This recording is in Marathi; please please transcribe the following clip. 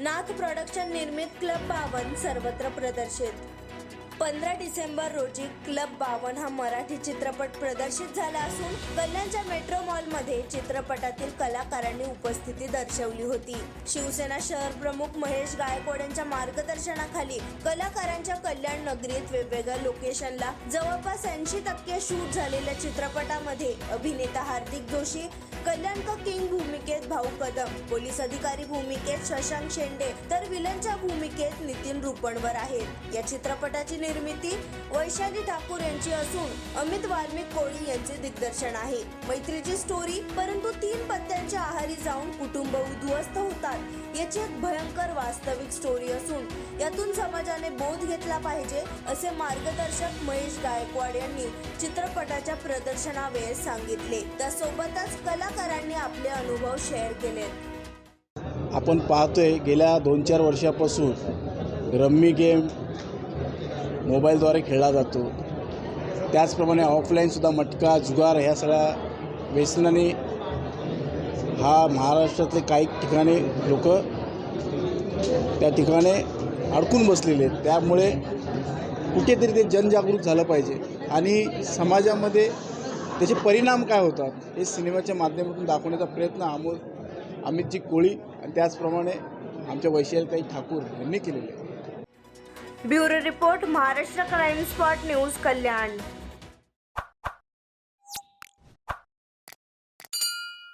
नाथ प्रोडक्शन निर्मित क्लब बावन सर्वत्र प्रदर्शित. पंधरा डिसेंबर रोजी क्लब बावन हा मराठी चित्रपट प्रदर्शित झाला असून कल्याणच्या मेट्रो मॉलमध्ये चित्रपटातील कलाकारांनी उपस्थिती दर्शवली होती. शिवसेना शहर प्रमुख महेश गायकवाड यांच्या मार्गदर्शनाखाली कलाकारांच्या कल्याण नगरीत वेगवेगळ्या लोकेशनला जवळपास ऐंशी टक्के शूट झालेल्या चित्रपटामध्ये अभिनेता हार्दिक जोशी कल्याणक किंग भूमिकेत भाऊ कदम पोलीस अधिकारी भूमिकेत शशांक शेंडे तर विलनच्या भूमिकेत नितीन रुपणवर आहेत. या चित्रपटाची निर्मिती वैशाली ठाकूर यांची असून अमित वाल्मिक कोळी यांचे दिग्दर्शन आहे. मैत्रीची स्टोरी परंतु तीन पत्त्यांच्या आहारी जाऊन कुटुंब उद्ध्वस्त होतात. याची एक भयंकर वास्तविक स्टोरी असून यातून समाजाने बोध घेतला पाहिजे असे मार्गदर्शक महेश गायकवाड यांनी चित्रपटाच्या प्रदर्शनावेळेस सांगितले. त्यासोबतच कलाकारांनी आपले अनुभव शेअर केले. आपण पाहतोय गेल्या दोन चार वर्षापासून रम्मी गेम मोबाईलद्वारे खेळला जातो. त्याचप्रमाणे ऑफलाईनसुद्धा मटका जुगार ह्या सगळ्या व्यसनाने हा महाराष्ट्रातले काही ठिकाणी लोक त्या ठिकाणी अडकून बसलेले आहेत. त्यामुळे कुठेतरी ते जनजागृत झालं पाहिजे. आणि समाजामध्ये त्याचे परिणाम काय होतात हे सिनेमाच्या माध्यमातून दाखवण्याचा प्रयत्न अमोल अमितजी कोळी आणि त्याचप्रमाणे आमच्या वैशालीताई ठाकूर यांनी केलेले आहे bureau report Maharashtra crime spot news Kalyan.